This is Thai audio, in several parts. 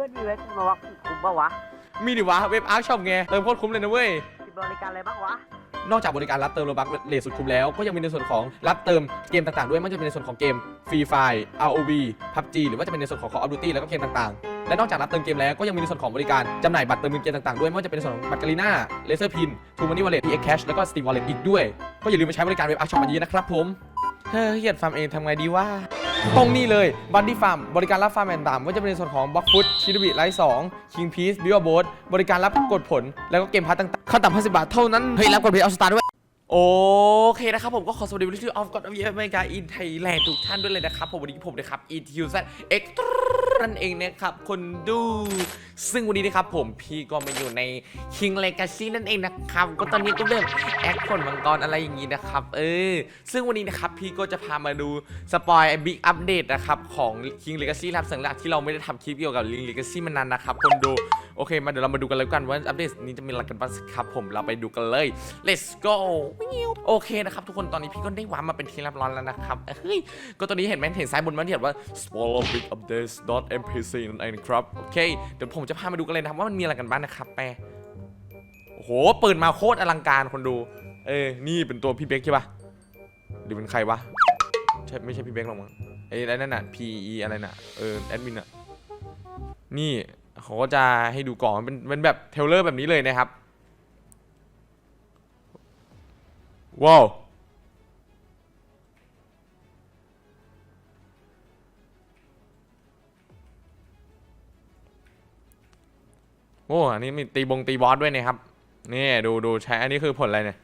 พื่อนมีเว็บมาวักคุ้มปะวะมีดิวะเว็บอาร์ช็อปไงเติมโคตรคุ้มเลยนะเว้ย มีบริการอะไรบ้างวะนอกจากบริการรับเติมโลบัคเลทสุดคุ้มแล้ว ก็ยังมีในส่วนของรับเติมเกมต่างๆ ด้วยไม่ว่าจะเป็นในส่วนของเกม Free Fire ROV PUBG หรือว่าจะเป็นในส่วนของ Call of Duty แล้วก็เกมต่างๆ และนอกจากรับเติมเกมแล้วก็ยังมีในส่วนของบริการจำหน่ายบัตรเติมเงินเกมต่างๆ ด้วยไม่ว่าจะเป็นในส่วนของบัตรกาลีน่าเลเซอร์พินทูมันนี่วอลเล็ต PX Cash แล้วก็ Steam Wallet อีกด้วย ก็อย่าลืมไปใช้บริการเว็บอาร์ช็อปกันเยอะนะครับผม เฮ้ยเฮียดฟาร์มเองทำไงดีว่า ตรงนี้เลยบันดี้ฟาร์มบริการรับฟาร์มแอนด์ตามว่าจะเป็นในส่วนของบล็อกฟุตชิดบิไลท์สองคิงพีซบิวโบสบริการรับกดผล แล้วก็เกมพัทต่างๆขั้นต่ำ50บาทเท่านั้น เฮ้ย รับกดเพย์เอาสตาร์ด้วยโอเคนะครับผมก็ขอสวัสดีวิลลี่ออฟกอดอเมริกาอินไทยแลนด์ทุกท่านด้วยเลยนะครับผมวันนี้ผมนะครับอีทิวซั นั่นเองนะครับคนดู ซึ่งวันนี้นะครับผมพี่ก็มาอยู่ใน King Legacy นั่นเองนะครับ ก็ตอนนี้ก็เริ่มแอคผลมังกรอะไรอย่างนี้นะครับ เออ ซึ่งวันนี้นะครับพี่ก็จะพามาดูสปอยบิ๊กอัปเดตนะครับของ King Legacy ครับสำหรับที่เราไม่ได้ทำคลิปเกี่ยวกับ King Legacy มานานนะครับคนดู โอเค มาเดี๋ยวเรามาดูกันแล้วกันว่าอัปเดตนี้จะมีอะไรกันบ้างครับผมเราไปดูกันเลย let's go โอเคนะครับทุกคนตอนนี้พี่ก็ได้วางมาเป็นที่เรียบร้อยแล้วนะครับเฮ้ยก็ตอนนี้เห็นไหมเห็นซ้ายบนมันเขียนว่า spoiler big updates dot mpc นั่นเองครับโอเคเดี๋ยวผมจะพามาดูกันเลยนะครับว่ามันมีอะไรกันบ้างนะครับแปโอ้โหเปิดมาโคตรอลังการคนดู เออนี่เป็นตัวพี่เบคใช่ปะหรือเป็นใครวะใช่ไม่ใช่พี่เบคหรอกมั้งไอ้ไอ้นั่นน่ะ pe อะไรน่ะเออแอดมินอะนี่ เขาก็จะให้ดูก่อนมันเป็นเป็นแบบเทลเลอร์แบบนี้เลยนะครับว้าวโอ้อันนี้มีตีบงตีบอสด้วยนะครับ นี่ดูดูใช้ อันนี้คือผลอะไรเนี่ย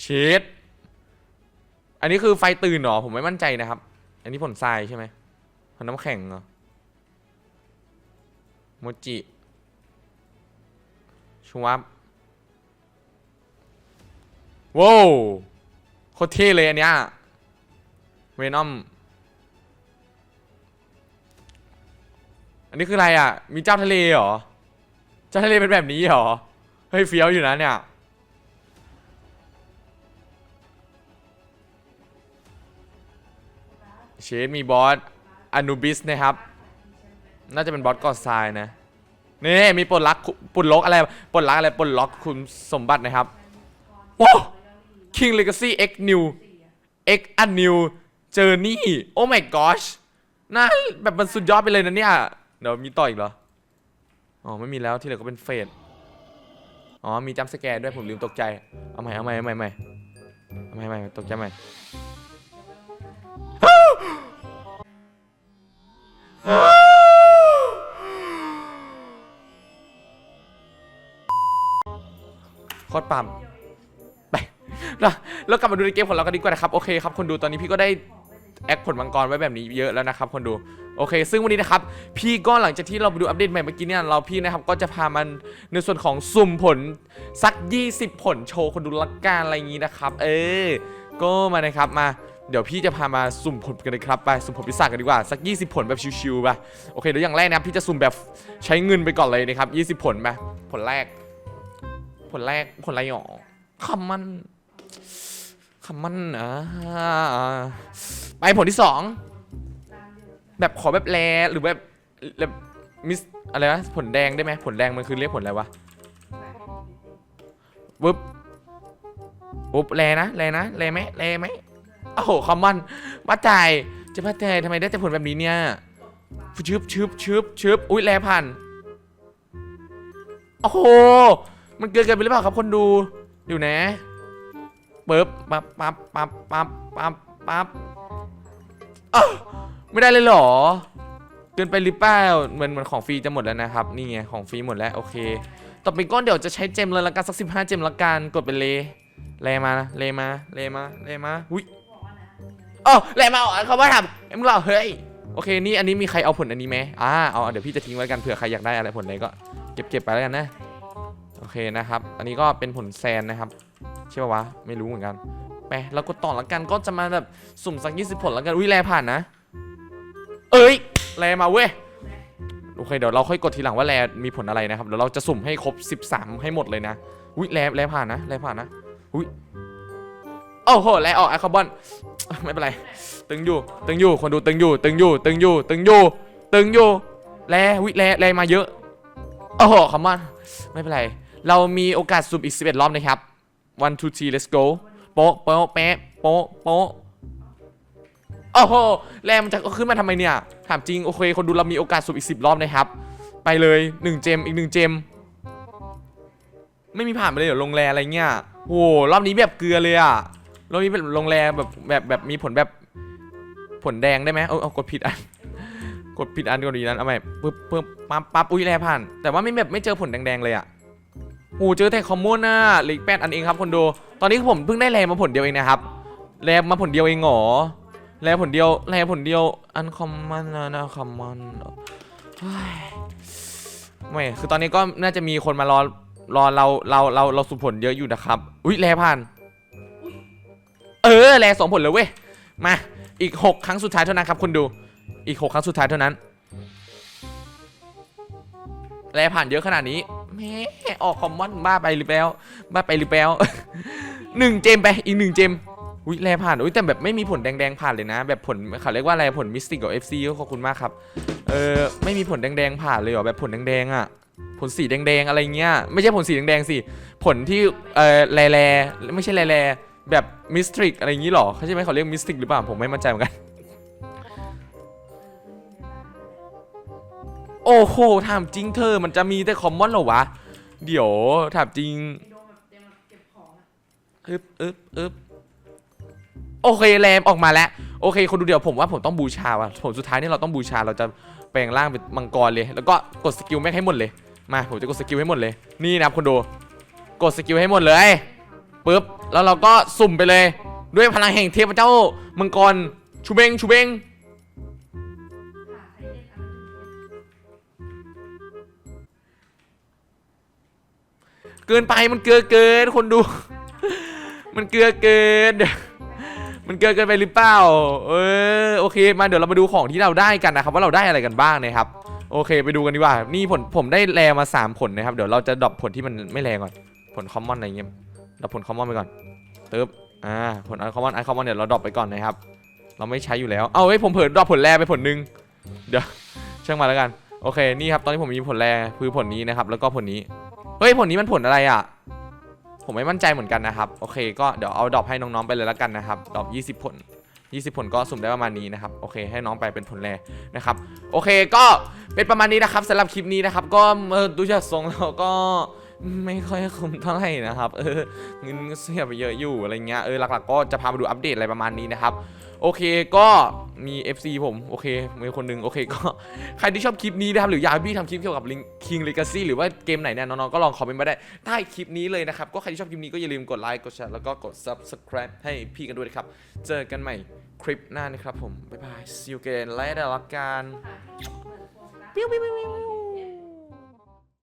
เชดอันนี้คือไฟตื่นหรอ ผมไม่มั่นใจนะครับ อันนี้ผลทรายใช่ไหมผลน้ำแข็งเหรอโมจิชูวับว้าวโคตรเท่เลยอันเนี้ยเวนอมอันนี้คืออะไรอะ มีเจ้าทะเลเหรอ เจ้าทะเลเป็นแบบนี้เหรอ เฮ้ยเฟี้ยวอยู่นะเนี่ย เชดมีบอสอนูบิสนะครับ น่าจะเป็นบอสกอดทรายนะ นี่มีปลดล็อกคุปลดล็อกอะไรปลดล็อกอะไรปลดล็อกคุณสมบัตินะครับว้าว King Legacy X New X a New Journey โอ้ my gosh น่าแบบมันสุดยอดไปเลยนะเนี่ย เดี๋ยวมีต่ออีกเหรอ อ๋อ ไม่มีแล้วที่เหลือก็เป็นเฟสอ๋อ มีจัมสแกร์ด้วยผมลืมตกใจ เอาใหม่เอาใหม่เอาใหม่เอาใหม่เอาใหม่เอาใหม่ตกใจใหม่ ตรปั๊มไปแล้วแล้วกลับมาดูในเกมของเรากันดีกว่านะครับ โอเคครับคนดูตอนนี้พี่ก็ได้แอคผลมังกรไว้แบบนี้เยอะแล้วนะครับคนดูโอเค ซึ่งวันนี้นะครับ พี่ก็หลังจากที่เราไปดูอัปเดตใหม่เมื่อกี้เนี่ยเราพี่นะครับก็จะพามันในส่วนของสุ่มผลสัก 20 ผลโชว์คนดูละกันอะไรอย่างนี้นะครับ เออ ก็มานะครับมาเดี๋ยวพี่จะพามาสุ่มผลกันเลยครับไปสุ่มผลพิศากันดีกว่าสัก 20 ผลแบบชิวๆไปโอเคเดี๋ยวอย่างแรกนะครับพี่จะสุ่มแบบใช้เงินไปก่อนเลยนะครับ 20 ผลไปผลแรก ผลแรกผลไรหรอคำมันคำมันอ่าไปผลที่สองแบบขอแบบแรหรือแบบแบบมิสอะไรวะผลแดงได้ไหมผลแดงมันคือเรียกผลอะไรวะปุ๊บปุ๊บแรนะแรนะแรไหมแรไหมโอ้โหคำมันป้าจ่ายจะป้าจ่ายทำไมได้แต่ผลแบบนี้เนี่ยชึบชึบชึบชึบอุ้ยแรผ่านโอ้โห มันเกินกันไปหรือเปล่าครับคนดูอยู่นะปึ๊บปั๊บปั๊บปั๊บปั๊บปั๊บปั๊บอ้าไม่ได้เลยเหรอ เกินไปหรือเปล่าเหมือนเหมือนของฟรีจะหมดแล้วนะครับ นี่ไงของฟรีหมดแล้วโอเค ต่อไปก้อนเดี๋ยวจะใช้เจมเลยละกันสักสิบห้าเจมละกันกดไปเลเลมานะเลมาเลมาเลมาอุ้ยอ๋อเลมาอ๋อเขาว่าทำเอ็มงเหรอเฮ้ยโอเคนี่อันนี้มีใครเอาผลอันนี้ไหมอ่าเอาเดี๋ยวพี่จะทิ้งไว้กันเผื่อใครอยากได้อะไรผลอะไรก็เก็บเก็บไปแล้วกันนะ โอเคนะครับ อันนี้ก็เป็นผลแซนนะครับใช่ป่าวะไม่รู้เหมือนกันไปเราก็ต่อละกันก็จะมาแบบสุ่มสัก20ผลละกันอุ้ยแลผ่านนะ เอ้ยแลมาเว้ยโอเคเดี๋ยวเราค่อยกดทีหลังว่าแลมีผลอะไรนะครับเดี๋ยวเราจะสุ่มให้ครบ 13 ให้หมดเลยนะอุ้ยแลแลผ่านนะแลผ่านนะอุ้ยโอ้โหแลออกไอคาร์บอนไม่เป็นไร ตึงอยู่ตึงอยู่คนดูตึงอยู่ตึงอยู่ตึงอยู่ตึงอยู่ตึงอยู่แลวิแลแลมาเยอะโอ้โหคอมมอนไม่เป็นไร เรามีโอกาสสุ่มอีก 11 รอบนะครับ one two three let's go โป๊ะโป๊ะแป๊ะโป๊ะโป๊ะโอ้โหแรมนจะขึ้นมาทำไมเนี่ย ถามจริง โอเค คนดูเรามีโอกาสสุ่มอีก 10 รอบนะครับ ไปเลย 1 เจม อีก 1 เจม ไม่มีผ่านไปเลยเหรอลงแรอะไรเงี้ยโหรอบนี้แบบเกลือเลยอะรอบนี้เป็นลงแรแบบแบบแบบมีผลแบบผลแดงได้ไหมเอาเอากดผิดอันกดผิดอันก่อนดีนั้นเอาใหมปึ๊บปึ๊บปั๊บปั๊บอุ้ยแรผ่าน แต่ว่าไม่แบบไม่เจอผลแดงๆเลยอะ โอ้เจอแต่คอมมอนน่ะเหลืออีกแปดอันเองครับคนดู ตอนนี้ผมเพิ่งได้แรมาผลเดียวเองนะครับแรมาผลเดียวเองเหรอแรผลเดียวแรผลเดียวอันคอมมอนนะคอมมอนไม่คือตอนนี้ก็น่าจะมีคนมารอรอเราเราเราเราสุผลเยอะอยู่นะครับ อุ้ยแรผ่าน เออแรสองผลเลยเว้ย มา อีก6ครั้งสุดท้ายเท่านั้นครับคนดู อีก6ครั้งสุดท้ายเท่านั้นแลผ่านเยอะขนาดนี้ แม่ออกคอมมอนบ้าไปหรือเปล่าบ้าไปหรือเปล่าหนึ่งเจมไปอีกหนึ่งเจมอุ้ยแลผ่านอุ้ยแต่แบบไม่มีผลแดงๆผ่านเลยนะ แบบผลเขาเรียกว่าอะไรผลมิสติกกับ FC ก็ขอบคุณมากครับเออไม่มีผลแดงๆผ่านเลยเหรอแบบผลแดงๆอะผลสีแดงๆอะไรเงี้ยไม่ใช่ผลสีแดงๆสิผลที่เออแลๆไม่ใช่แลๆแบบมิสติกอะไรอย่างงี้หรอเขาใช่ไหมเขาเรียกมิสติกหรือเปล่าผมไม่มั่นใจเหมือนกัน โอ้โหถามจริงเธอมันจะมีแต่คอมมอนเหรอวะ เดี๋ยวถามจริงอึบอึบอึบโอเคแรมออกมาแล้ว โอเค คนดูเดี๋ยวผมว่าผมต้องบูชาว่ะผมสุดท้ายนี่เราต้องบูชาเราจะแปลงร่างเป็นมังกรเลย แล้วก็กดสกิลแม่งให้หมดเลย มาผมจะกดสกิลให้หมดเลย นี่นะคนดู กดสกิลให้หมดเลยปึ๊บแล้วเราก็สุ่มไปเลย ด้วยพลังแห่งเทพเจ้ามังกรชูเบงชูเบง เกินไปมันเกลือเกินคนดู มันเกลือเกิน มันเกลือเกินไปหรือเปล่า เออโอเค มาเดี๋ยวเรามาดูของที่เราได้กันนะครับ ว่าเราได้อะไรกันบ้างนะครับ โอเค ไปดูกันดีกว่า นี่ผลผมได้แรมา 3 ผลนะครับ เดี๋ยวเราจะดรอปผลที่มันไม่แรงก่อน ผลคอมมอนอะไรเงี้ยดรอปผลคอมมอนไปก่อนเตึ๊บอ่า ผลอันคอมมอนอันคอมมอนเดี๋ยวเราดรอปไปก่อนนะครับ เราไม่ใช้อยู่แล้ว เอาเฮ้ยผมเผลอดรอปผลแรไปผลหนึง เดี๋ยวช่างมาแล้วกัน โอเค นี่ครับ ตอนนี้ผมมีผลแรคือผลนี้นะครับ แล้วก็ผลนี้ เฮ้ยผลนี้มันผลอะไรอะ ผมไม่มั่นใจเหมือนกันนะครับ โอเคก็เดี๋ยวเอาดรอปให้น้องๆไปเลยแล้วกันนะครับดรอป20 ผล 20 ผลก็สุ่มได้ประมาณนี้นะครับ โอเค ให้น้องไปเป็นผลแรนะครับ โอเคก็เป็นประมาณนี้นะครับสำหรับคลิปนี้นะครับ ก็ดูจากทรงแล้วก็ไม่ค่อยคุ้มเท่าไหร่นะครับ เออเงินเสียไปเยอะอยู่อะไรเงี้ย เออหลักๆก็จะพามาดูอัปเดตอะไรประมาณนี้นะครับ โอเคก็ มี FC ผม โอเค มีคนหนึงโอเคก็ ใครที่ชอบคลิปนี้นะครับ หรืออยากให้พี่ทำคลิปเกี่ยวกับ King Legacy หรือว่าเกมไหนเนี่ยน้องๆก็ลองคอมเมนต์มาได้ใต้คลิปนี้เลยนะครับ ก็ใครที่ชอบคลิปนี้ก็อย่าลืมกดไลค์กดแชร์แล้วก็กด subscribe ให้พี่กันด้วยนะครับ เจอกันใหม่คลิปหน้านะครับผมบ๊ายบาย see you again ไลค์ได้ละกันปิ้วปิ้วปิ้วปิ้ว